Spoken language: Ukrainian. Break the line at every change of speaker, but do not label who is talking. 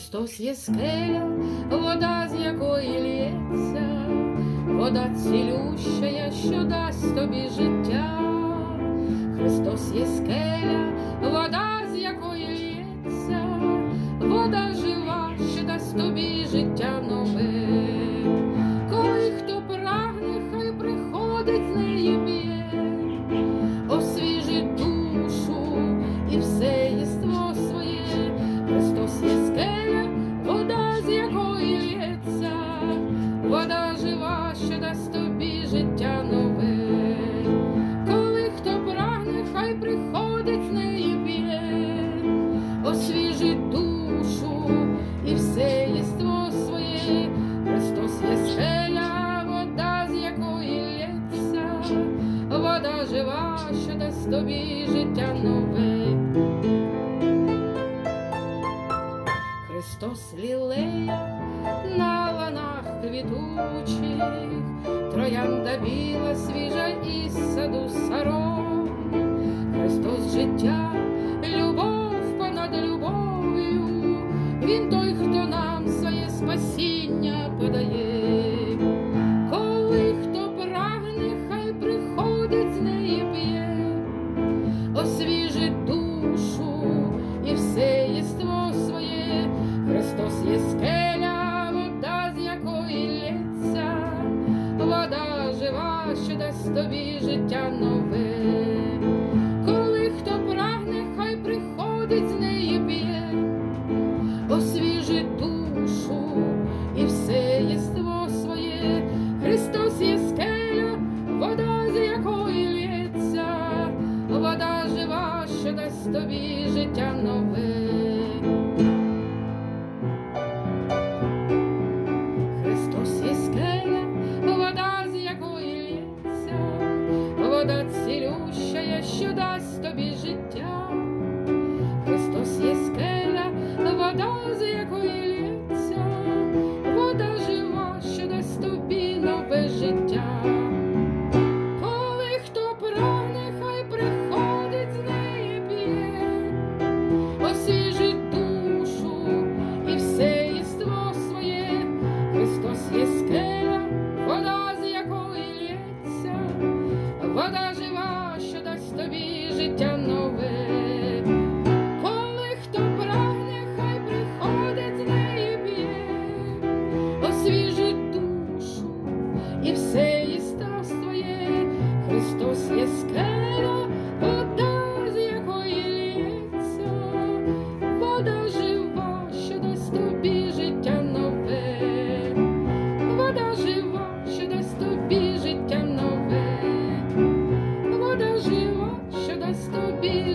Христос є скеля, вода, з якої лється, вода цілющая, що дасть тобі життя. Христос є скеля, вода, з якої лється, вода жива, що дасть тобі життя нове. Коли хто прагне, хай приходить з неї п'є, освіжить душу і все єство своє. Христос є скеля, вода, з якої лється, вода жива, що дасть тобі життя нове. Христос лілея на ланах квітучих, троянда біла, свіжа Він той, хто нам своє спасіння подає. Коли хто прагне, хай приходить з неї п'є, освіжить душу і все єство своє. Христос є скеля, вода, з якої лється, вода жива, що дасть тобі життя нове. Тобі життя нове. Христос є скеля, вода, з якої лється, вода цілющая, що дасть тобі життя. Христос є скеля, вода, вода жива, що дасть тобі життя нове, вода жива, що дасть тобі життя нове, вода жива, що дасть тобі.